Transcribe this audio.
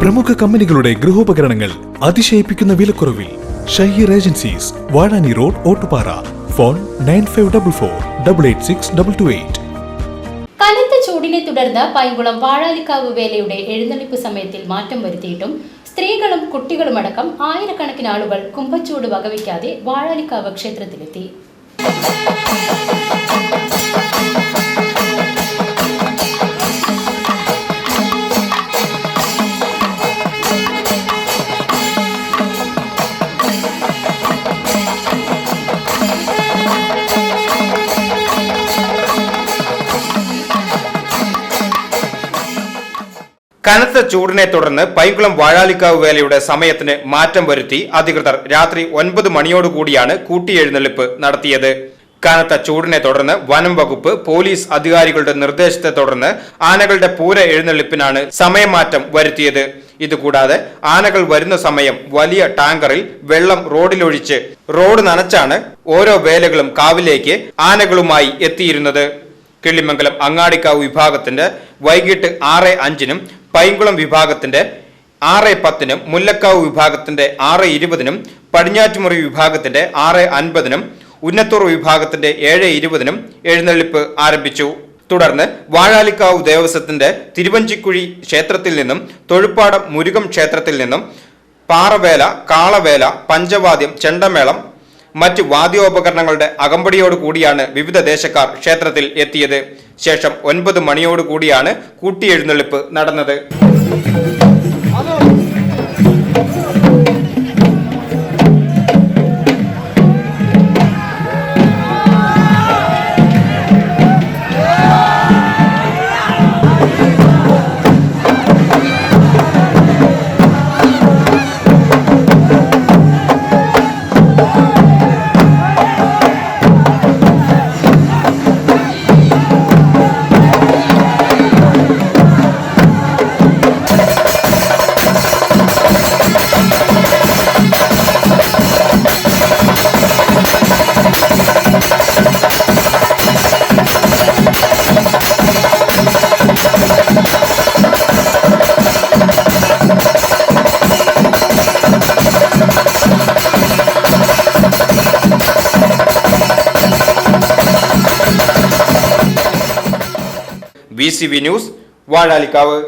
പ്രമുഖ കമ്പനികളുടെ ഗൃഹോപകരണങ്ങൾ അതിശയിപ്പിക്കുന്ന വിലക്കുറവിൽ Shaheer agencies Vazhani road Ottupara. Phone nine five double four double eight six double two eight. കനത്ത ചൂടിനെ തുടർന്ന് പൈങ്കുളം വാഴാലിക്കാവ് വേലയുടെ എഴുന്നള്ളിപ്പ് സമയത്തിൽ മാറ്റം വരുത്തിയിട്ടും സ്ത്രീകളും കുട്ടികളുമടക്കം ആയിരക്കണക്കിന് ആളുകൾ കുംഭച്ചൂട് വകവയ്ക്കാതെ വാഴാലിക്കാവ് ക്ഷേത്രത്തിലെത്തി. കനത്ത ചൂടിനെ തുടർന്ന് പൈങ്കുളം വാഴാലിക്കാവ് വേലയുടെ സമയത്തിന് മാറ്റം വരുത്തി അധികൃതർ രാത്രി ഒൻപത് മണിയോടുകൂടിയാണ് കൂട്ടിയെഴുന്നള്ളിപ്പ് നടത്തിയത്. കനത്ത ചൂടിനെ തുടർന്ന് വനം വകുപ്പ് പോലീസ് അധികാരികളുടെ നിർദ്ദേശത്തെ തുടർന്ന് ആനകളുടെ പൂര എഴുന്നള്ളിപ്പിനാണ് സമയമാറ്റം വരുത്തിയത്. ഇതുകൂടാതെ ആനകൾ വരുന്ന സമയം വലിയ ടാങ്കറിൽ വെള്ളം റോഡിലൊഴിച്ച് റോഡ് നനച്ചാണ് ഓരോ വേലകളും കാവിലേക്ക് ആനകളുമായി എത്തിയിരുന്നത്. കിള്ളിമംഗലം അങ്ങാടിക്കാവ് വിഭാഗത്തിന്റെ വൈകിട്ട് ആറ് അഞ്ചിനും പൈങ്കുളം വിഭാഗത്തിന്റെ ആറ് പത്തിനും മുല്ലക്കാവ് വിഭാഗത്തിന്റെ ആറ് ഇരുപതിനും പടിഞ്ഞാറ്റുമുറി വിഭാഗത്തിന്റെ ആറ് അൻപതിനും ഉന്നത്തൂർ വിഭാഗത്തിന്റെ ഏഴ് ഇരുപതിനും എഴുന്നള്ളിപ്പ് ആരംഭിച്ചു. തുടർന്ന് വാഴാലിക്കാവ് ദേവസ്വത്തിന്റെ തിരുവഞ്ചിക്കുഴി ക്ഷേത്രത്തിൽ നിന്നും തൊഴുപ്പാടം മുരുകം ക്ഷേത്രത്തിൽ നിന്നും പാറവേല കാളവേല പഞ്ചവാദ്യം ചെണ്ടമേളം മറ്റ് വാദ്യോപകരണങ്ങളുടെ അകമ്പടിയോടുകൂടിയാണ് വിവിധ ദേശക്കാർ ക്ഷേത്രത്തിൽ എത്തിയത്. ശേഷം ഒൻപത് മണിയോടുകൂടിയാണ് കൂട്ടിയെഴുന്നള്ളിപ്പ് നടന്നത്. V news Vazhalikkavu.